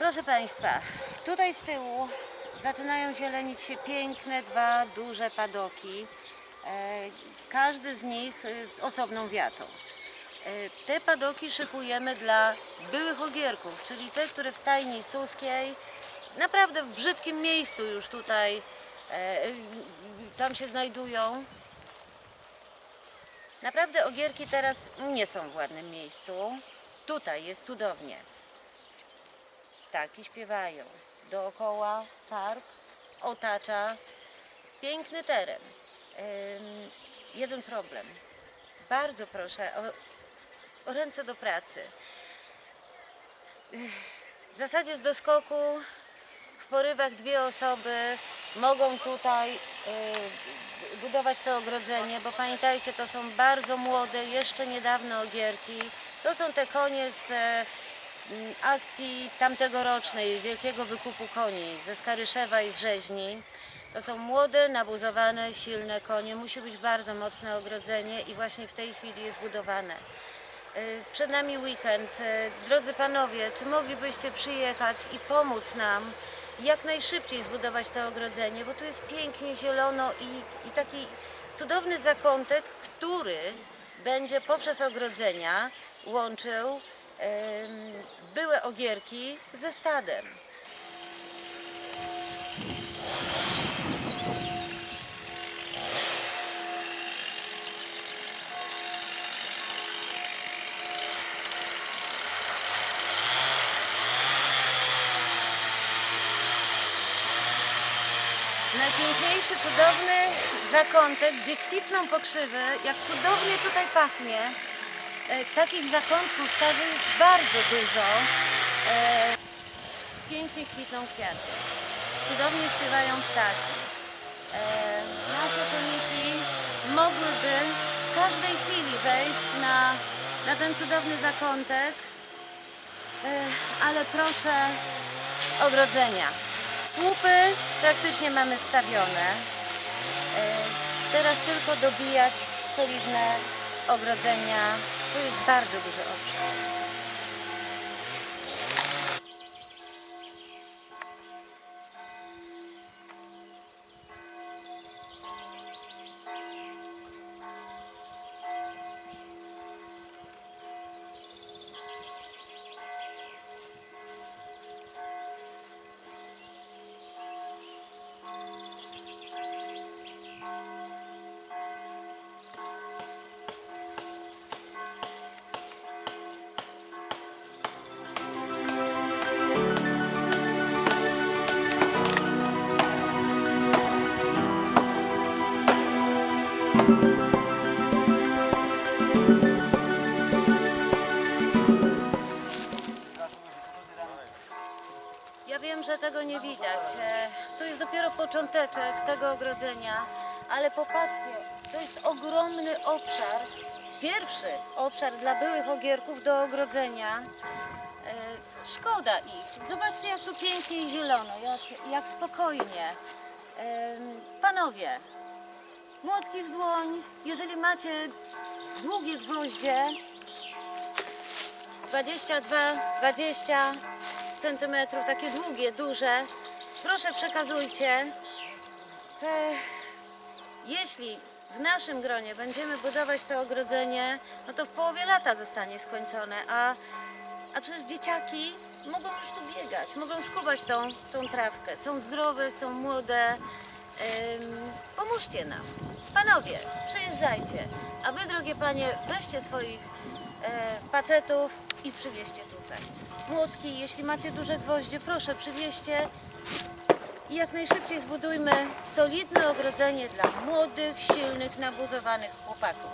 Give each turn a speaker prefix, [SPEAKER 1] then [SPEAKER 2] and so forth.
[SPEAKER 1] Proszę Państwa, tutaj z tyłu zaczynają zielenić się piękne dwa duże padoki. E, Każdy z nich e, z osobną wiatą. E, Te padoki szykujemy dla byłych ogierków, czyli te, które w stajni suskiej, naprawdę w brzydkim miejscu już tutaj tam się znajdują. Naprawdę ogierki teraz nie są w ładnym miejscu. Tutaj jest cudownie. Ptaki śpiewają. Dookoła park otacza piękny teren. Jeden problem. Bardzo proszę o, o ręce do pracy. W zasadzie z doskoku w porywach dwie osoby mogą tutaj y, budować to ogrodzenie, bo pamiętajcie, to są bardzo młode, jeszcze niedawno ogierki. To są te konie z akcji tamtegorocznej, wielkiego wykupu koni ze Skaryszewa i z Rzeźni. To są młode, nabuzowane, silne konie. Musi być bardzo mocne ogrodzenie i właśnie w tej chwili jest budowane. Y, Przed nami weekend. Y, Drodzy panowie, czy moglibyście przyjechać i pomóc nam jak najszybciej zbudować to ogrodzenie, bo tu jest pięknie zielono i, i taki cudowny zakątek, który będzie poprzez ogrodzenia łączył em, byłe ogierki ze stadem. Najpiękniejszy, cudowny zakątek, gdzie kwitną pokrzywy, jak cudownie tutaj pachnie. E, takich zakątków w jest bardzo dużo. E, pięknie kwitną kwiaty. Cudownie śpiewają ptaki. E, nasze koniki mogłyby w każdej chwili wejść na, na ten cudowny zakątek, ale proszę ogrodzenia. Słupy praktycznie mamy wstawione. Teraz tylko dobijać solidne ogrodzenia. To jest bardzo duży obszar. Począteczek tego ogrodzenia, ale popatrzcie, to jest ogromny obszar, pierwszy obszar dla byłych ogierków do ogrodzenia. E, Szkoda ich. Zobaczcie, jak tu pięknie i zielono, jak, jak spokojnie. Em, Panowie, młotki w dłoń, jeżeli macie długie gwoździe, 22, 20 centymetrów, takie długie, duże. Proszę przekazujcie. Jeśli w naszym gronie będziemy budować to ogrodzenie, no to w połowie lata zostanie skończone, a, a przecież dzieciaki mogą już tu biegać, mogą skubać tą, tą trawkę. Są zdrowe, są młode. Ym, pomóżcie nam. Panowie, przyjeżdżajcie. A wy, drogie panie, weźcie swoich e, facetów i przywieźcie tutaj. Młotki, jeśli macie duże gwoździe, proszę przywieźcie i jak najszybciej zbudujmy solidne ogrodzenie dla młodych, silnych, nabuzowanych chłopaków.